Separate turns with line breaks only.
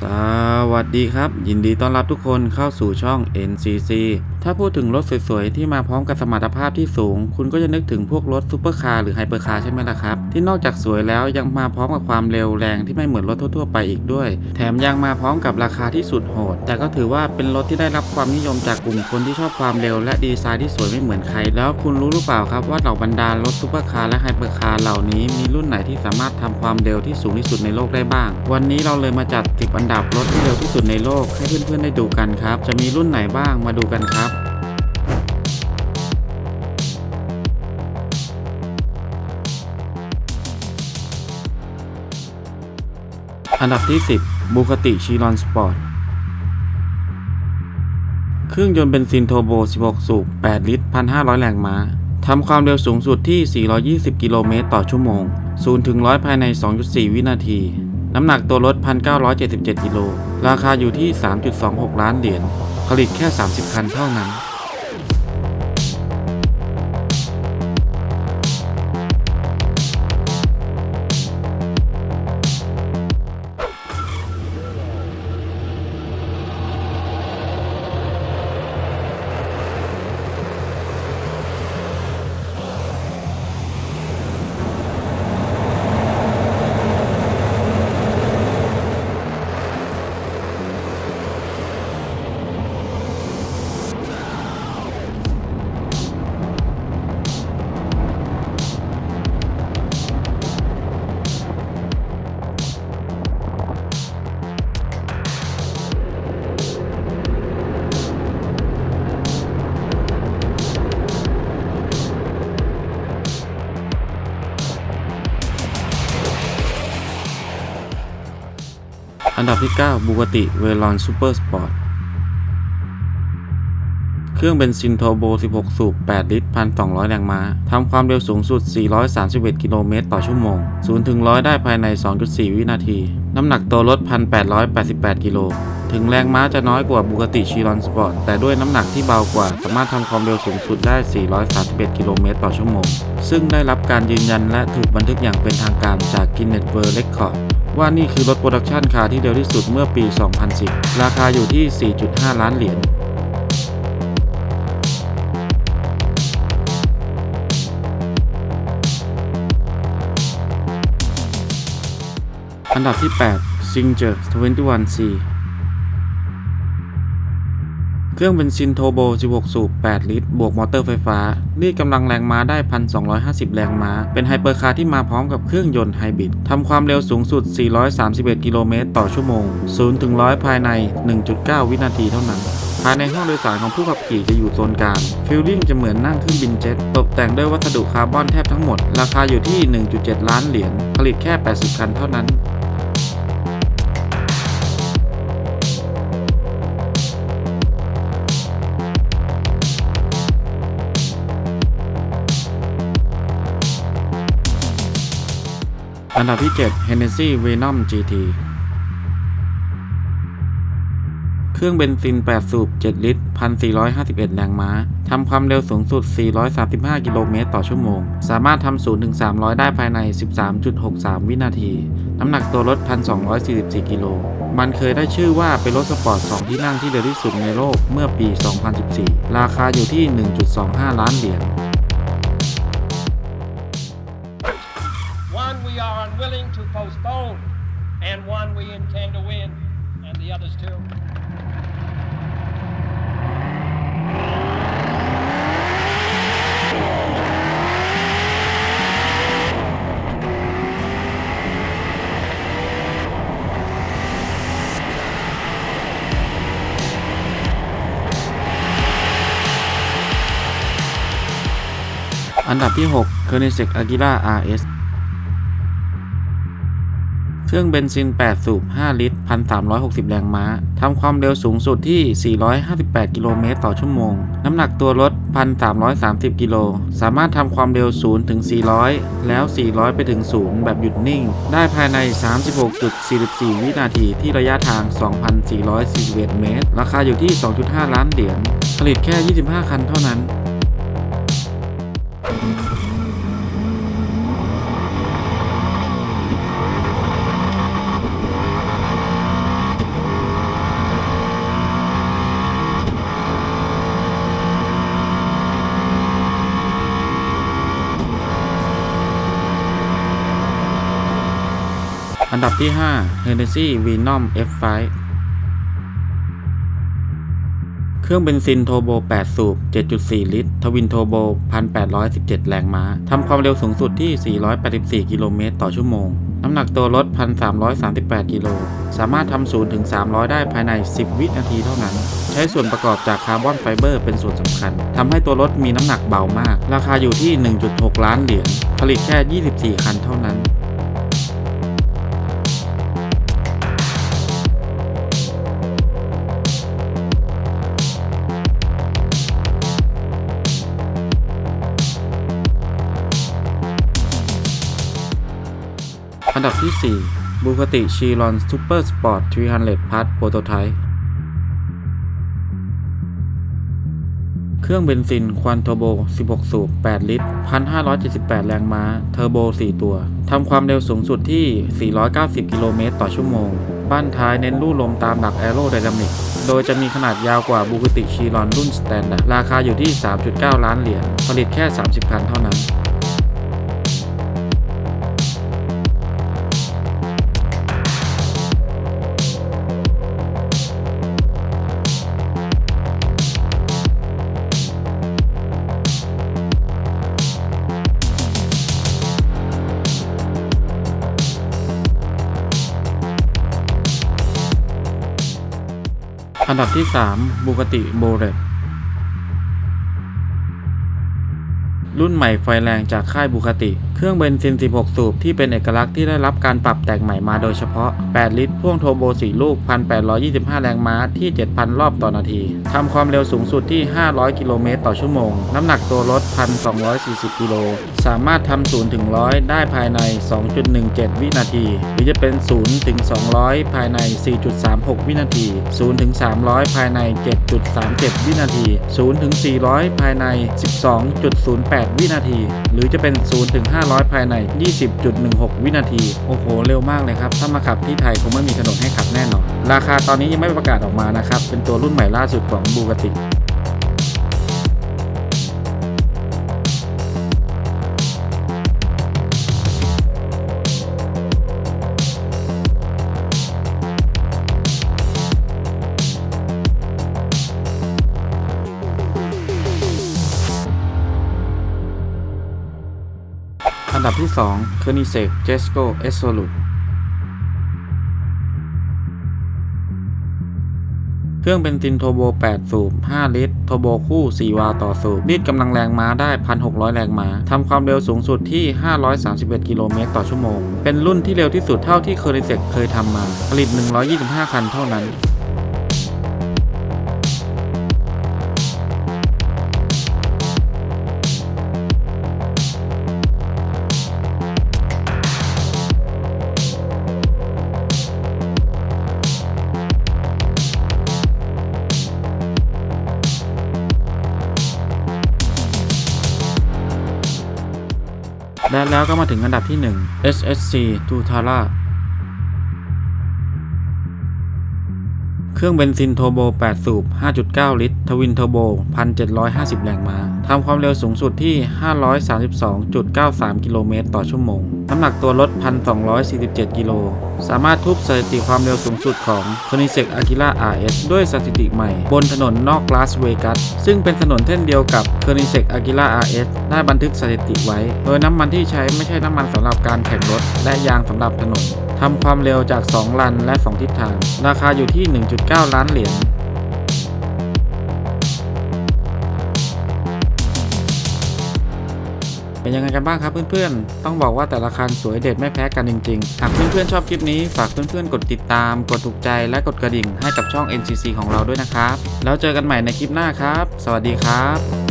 สวัสดีครับ ยินดีต้อนรับทุกคนเข้าสู่ช่อง NCC ถ้าพูดถึงรถสวยๆ ที่มาพร้อมกับสมรรถภาพที่สูง คุณก็จะนึกถึงพวกรถซูเปอร์คาร์หรือไฮเปอร์คาร์ใช่ไหมล่ะครับ ที่นอกจากสวยแล้วยังมาพร้อมกับความเร็วแรงที่ไม่เหมือนรถทั่วๆ ไปอีกด้วย แถมยังมาพร้อมกับราคาที่สุดโหด แต่ก็ถือว่าเป็นรถที่ได้รับความนิยมจากกลุ่มคนที่ชอบความเร็วและดีไซน์ที่สวยไม่เหมือนใคร แล้วคุณรู้หรือเปล่าครับว่าเหล่าบรรดารถซูเปอร์คาร์และไฮเปอร์คาร์เหล่านี้มีรุ่นไหนที่สามารถทำความเร็วที่สูงที่สุดในโลกได้บ้าง วันนี้เราเลยมาจัด10อันดับรถที่เร็วที่สุดในโลกให้เพื่อนๆได้ดูกันครับ จะมีรุ่นไหนบ้างมาดูกันครับอันดับที่ 10บูคติชิรอนสปอร์ต เครื่องยนต์เบนซินโทโบ 16 สูบ 8 ลิตร 1,500 แรงม้า ทำความเร็วสูงสุดที่ 420 กิโลเมตรต่อชั่วโมง 0 ถึง 100 ภายใน 2.4 วินาที น้ำหนักตัวรถ 1,977กิโล ราคาอยู่ที่ 3.26 ล้านเหรียญ ผลิตแค่ 30 คันเท่านั้น อันดับที่9บูกติเวลอนซูเปอร์สปอร์ตเครื่องเบนซินโทโบ 16 สูบ 8 ลิตร 1,200 แรงม้า ทำความเร็วสูงสุด 431 กิโลเมตรต่อชั่วโมง 0 ถึง 100 ได้ภายใน 2.4 วินาที น้ำหนักตัวรถ 1,888 กิโล ถึงแรงม้าจะน้อยกว่าบูกติชิรอนสปอร์ต แต่ด้วยน้ำหนักที่เบากว่า สามารถทำความเร็วสูงสุดได้ 431 กิโลเมตรต่อชั่วโมง ซึ่งได้รับการยืนยันและถูกบันทึกอย่างเป็นทางการจาก Guinness World Record ว่านี่คือรถโปรดักชันคาร์ที่เร็วที่สุดเมื่อปี 2010 ราคาอยู่ที่ 4.5 ล้านเหรียญอันดับที่ 8 Singer 21C เครื่องเบนซินโทโบ 16 สูบ 8 ลิตร บวกมอเตอร์ไฟฟ้า รีดกำลังแรงม้าได้ 1,250 แรงม้า เป็นไฮเปอร์คาร์ที่มาพร้อมกับเครื่องยนต์ไฮบริด ทำความเร็วสูงสุด 431 กิโลเมตรต่อชั่วโมง 0 ถึง 100 ภายใน 1.9 วินาทีเท่านั้น ภายในห้องโดยสารของผู้ขับขี่จะอยู่โซนกลาง ฟิลลิ่งจะเหมือนนั่งเครื่องบินเจ็ต ตกแต่งด้วยวัสดุคาร์บอนแทบทั้งหมด ราคาอยู่ที่ 1.7 ล้านเหรียญ ผลิตแค่ 80 คันเท่านั้น อันดับที่ 7 Hennessy Venom GT เครื่องเบนซิน 8 สูบ 7 ลิตร 1,451 แรงม้า ทำความเร็วสูงสุด 435 กิโลเมตรต่อชั่วโมง สามารถทำ0ถึง300 ได้ภายใน 13.63 วินาที น้ำหนักตัวรถ 1,244 กิโล มันเคยได้ชื่อว่าเป็นรถสปอร์ต 2 ที่นั่งที่เร็วที่สุดในโลกเมื่อปี 2014 ราคาอยู่ที่ 1.25 ล้านเหรียญ
to postpone, and one we intend to win, and the others too.
อันดับที่ 6 k e r n i s e k Agila RS เครื่องเบนซิน 8 สูบ 5 ลิตร 1,360 แรงม้า ทำความเร็วสูงสุดที่ 458 กิโลเมตรต่อชั่วโมง น้ำหนักตัวรถ 1,330 กิโล สามารถทำความเร็ว 0 ถึง 400 แล้ว 400 ไปถึง 0 แบบหยุดนิ่ง ได้ภายใน 36.44 วินาทีที่ระยะทาง 2,441 เมตร ราคาอยู่ที่ 2.5 ล้านเหรียญ ผลิตแค่ 25 คันเท่านั้น อันดับที่ 5 Hennessy Venom F5 เครื่องเบนซินโทโบ 8 สูบ 7.4 ลิตร ทวินโทโบ 1,817 แรงม้า ทำความเร็วสูงสุดที่ 484 กิโลเมตรต่อชั่วโมง น้ำหนักตัวรถ 1,338 กิโล สามารถทำ0ถึง 300 ได้ภายใน 10 วินาทีเท่านั้น ใช้ส่วนประกอบจากคาร์บอนไฟเบอร์เป็นส่วนสำคัญ ทำให้ตัวรถมีน้ำหนักเบามาก ราคาอยู่ที่ 1.6 ล้านเหรียญ ผลิตแค่ 24 คันเท่านั้น ดับที่4 b u g a t t i Chiron Super Sport 300 Plus Prototype เครื่องเบนซินควันเทอร์โบ 16 สูบ 8 ลิตร 1,578 แรงม้า เทอร์โบ 4 ตัว ทำความเร็วสูงสุดที่ 490 กิโลเมตรต่อชั่วโมง บ้านท้ายเน้นลู่ลมตามหลัก Aero Dynamic โดยจะมีขนาดยาวกว่า Bugatti Chiron รุ่น Standard ราคาอยู่ที่ 3.9 ล้านเหรียญ ผลิตแค่ 30 คันเท่านั้น อันดับที่ 3 บูกติโบเรตรุ่นใหม่ไฟแรงจากค่ายบูคติเครื่องเบนซิน 16 สูบที่เป็นเอกลักษณ์ที่ได้รับการปรับแต่งใหม่มาโดยเฉพาะ 8 ลิตร พ่วงโทร์โบ 4 ลูก 1,825 แรงม้าที่ 7,000 รอบต่อนาที ทำความเร็วสูงสุดที่ 500 กิโลเมตรต่อชั่วโมง น้ำหนักตัวรถ 1,240 กิโล สามารถทำ0ถึง100 ได้ภายใน 2.17 วินาที หรือจะเป็น0ถึง200 ภายใน 4.36 วินาที0ถึง300 ภายใน 7.37 วินาที0ถึง400 ภายใน 12.08 วินาที หรือจะเป็น0ถึง500 ภายใน 20.16 วินาที โอ้โห เร็วมากเลยครับ ถ้ามาขับที่ไทยคงไม่มีถนนให้ขับแน่นอน ราคาตอนนี้ยังไม่ประกาศออกมานะครับ เป็นตัวรุ่นใหม่ล่าสุดของบูกติ อันดับที่2 k e r n i s e k j e s c o e s o l u t เครื่องเบนซินโทโบ 8 สูบ 5 ลิตร โทโบคู่ 4 วาล์วต่อสูบรีดกำลังแรงม้าได้ 1,600 แรงม้าทำความเร็วสูงสุดที่ 531 กิโลเมตรต่อชั่วโมง เป็นรุ่นที่เร็วที่สุดเท่าที่เคอร์ i เซกเคยทำมา ผลิต 125 คันเท่านั้น และแล้วก็มาถึงอันดับที่ 1 SSC t u t a r a เครื่องเบนซินโทโบ 8 สูบ 5.9 ลิตร ทวินโทอร์โบ 1,750 แรงม้า ทำความเร็วสูงสุดที่ 532.93 กิโลเมตรต่อชั่วโมง น้ำหนักตัวรถ 1,247 กิโล สามารถทุบสถิติความเร็วสูงสุดของ k o n i s e k Agila RS ด้วยสถิติใหม่ บนถนนนอกลาสเวกัสซึ่งเป็นถนนเส้นเดียวกับ k o n i s e k Agila RS ได้บันทึกสถิติไว้ โดยน้ำมันที่ใช้ไม่ใช่น้ำมันสำหรับการแข่งรถ และยางสำหรับถนนทำความเร็วจาก 2 ลันและ 2 ทิศทาง ราคาอยู่ที่ 1.9 ล้านเหรียญ เป็นยังไงกันบ้างครับเพื่อนๆ ต้องบอกว่าแต่ละคันสวยเด็ดไม่แพ้กันจริงๆ หากเพื่อนๆชอบคลิปนี้ฝากเพื่อนๆกดติดตาม กดถูกใจและกดกระดิ่งให้กับช่อง NCC ของเราด้วยนะครับ แล้วเจอกันใหม่ในคลิปหน้าครับ สวัสดีครับ